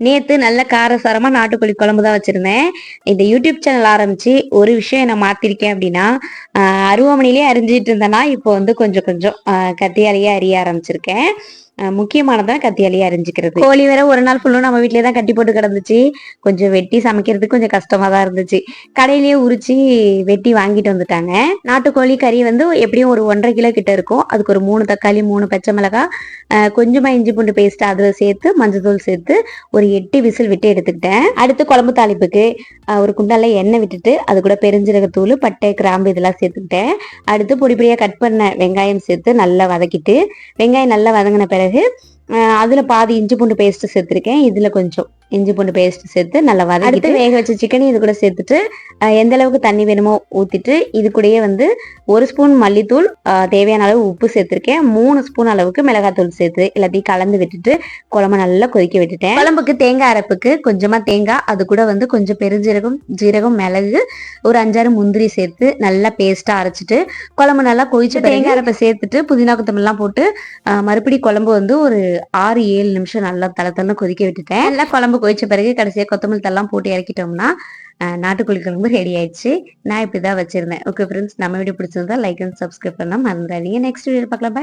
நேத்து நல்ல காரசாரமா நாட்டுக்கோழி குழம்பு தான் வச்சிருந்தேன். இந்த யூடியூப் சேனல் ஆரம்பிச்சு ஒரு விஷயம் நான் மாத்திருக்கேன் அப்படின்னா ஆஹ் அருவாமனையிலே அரிஞ்சிட்டு இருந்தேன்னா இப்போ வந்து கொஞ்சம் கொஞ்சம் கத்தியாலேயே அறிய ஆரம்பிச்சிருக்கேன். முக்கியமானதான் கத்தியாலேயே அரிஞ்சுக்கிறது. கோழி வேற ஒரு நாள் ஃபுல்லும் நம்ம வீட்லயே தான் கட்டி போட்டு கிடந்துச்சு. கொஞ்சம் வெட்டி சமைக்கிறதுக்கு கொஞ்சம் கஷ்டமா தான் இருந்துச்சு. கடையிலேயே உரிச்சு வெட்டி வாங்கிட்டு வந்துட்டாங்க. நாட்டுக்கோழி கறி வந்து எப்படியும் ஒரு ஒன்றரை கிலோ கிட்ட இருக்கும். அதுக்கு ஒரு மூணு தக்காளி மூணு பச்சை மிளகாய் கொஞ்சமா இஞ்சி பூண்டு பேஸ்ட் அதில் சேர்த்து மஞ்சள் சேர்த்து ஒரு எட்டு விசில் விட்டு எடுத்துக்கிட்டேன். அடுத்து குழம்பு தாளிப்புக்கு ஒரு குண்டால எண்ணெய் விட்டுட்டு அது கூட பெருஞ்சீரகத்தூள் பட்டை கிராம்பு இதெல்லாம் சேர்த்துக்கிட்டேன். அடுத்து பொடி பொடியாக கட் பண்ண வெங்காயம் சேர்த்து நல்லா வதக்கிட்டு வெங்காயம் நல்லா வதங்கின பிறகு हैं। அதுல பாதி இஞ்சி பூண்டு பேஸ்ட் சேர்த்துருக்கேன். இதுல கொஞ்சம் இஞ்சி பூண்டு பேஸ்ட் சேர்த்து நல்லா வதக்கிட்டு வேக வச்ச சிக்கன் இது கூட சேர்த்துட்டு எந்த அளவுக்கு தண்ணி வேணுமோ ஊத்திட்டு இது கூடயே வந்து ஒரு ஸ்பூன் மல்லித்தூள் தேவையான அளவு உப்பு சேர்த்திருக்கேன். மூணு ஸ்பூன் அளவுக்கு மிளகாத்தூள் சேர்த்து எல்லாத்தையும் கலந்து விட்டுட்டு குழம்பு நல்லா கொதிக்க விட்டுட்டேன். குழம்புக்கு தேங்காய் அரைப்புக்கு கொஞ்சமா தேங்காய் அது கூட வந்து கொஞ்சம் பெருஞ்சீரகம் ஜீரகம் மிளகு ஒரு அஞ்சாறு முந்திரி சேர்த்து நல்லா பேஸ்டா அரைச்சிட்டு குழம்பு நல்லா கொதிச்சு தேங்காய் அரைப்பை சேர்த்துட்டு புதினா கொத்தமல்லாம் போட்டு மறுபடி குழம்பு வந்து ஒரு ஆறு ஏழு நிமிஷம் நல்லா தலை தலை கொதிக்க விட்டுட்டேன். நல்லா குழம்பு கொதிச்ச பிறகு கடைசியாக கொத்தமல்லி தல்லாம் போட்டு இறக்கிட்டோம்னா நாட்டுக்கோழி குழம்பு ரெடி ஆயிடுச்சு. நான் இப்படி தான் வச்சிருந்தேன். ஓகே ஃப்ரெண்ட்ஸ் நம்ம வீடியோ பிடிச்சிருந்தா லைக் அண்ட் சப்ஸ்கிரைப் பண்ணால் மறந்துடாதீங்க. நெக்ஸ்ட் வீடியோ பார்க்கலாம். Bye.